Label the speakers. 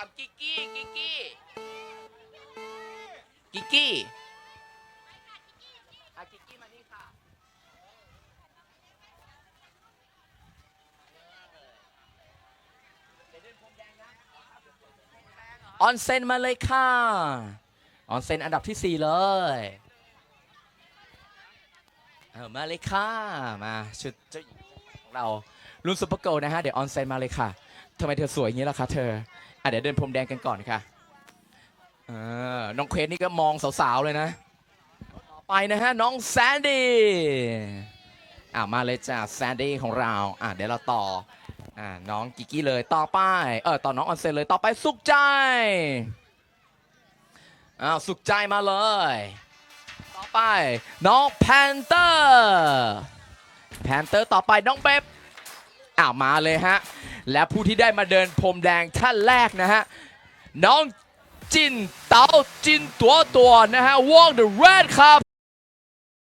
Speaker 1: ามกิกกี้กิกกี้กิกกี้อะกิกกี้มานี่ค่ะออนเซนมาเลยค่ะ ออนเซนอันดับที่ 4 เลยเออมาเลยค่ะ มาชุดเจ้าหญิงของเรา รุ่นซุปเปอร์โกล์นะฮะ เดี๋ยวออนเซนมาเลยค่ะทำไมเธอสวยอย่างนี้ล่ะคะเธออะเดี๋ยวเดินพรมแดงกันก่อนค่ะเออน้องเควสนี่ก็มองสาวๆเลยนะ ต่อไปนะฮะ น้องแซนดี้อะมาเลยจ้าแซนดี้ของเราอะเดี๋ยวเราต่ออ่าน้องกิกกี้เลยต่อไปเออต่อน้องออนเซนเลยต่อไปสุขใจอ้าวสุขใจมาเลย ต่อไปน้องแพนเตอร์แพนเตอร์ต่อไปน้องเบบ อ้าวมาเลยฮะ และผู้ที่ได้มาเดินพรมแดงท่านแรกนะฮะ น้องจินเตาจินตัวตัวนะฮะ Walk the Red ครับ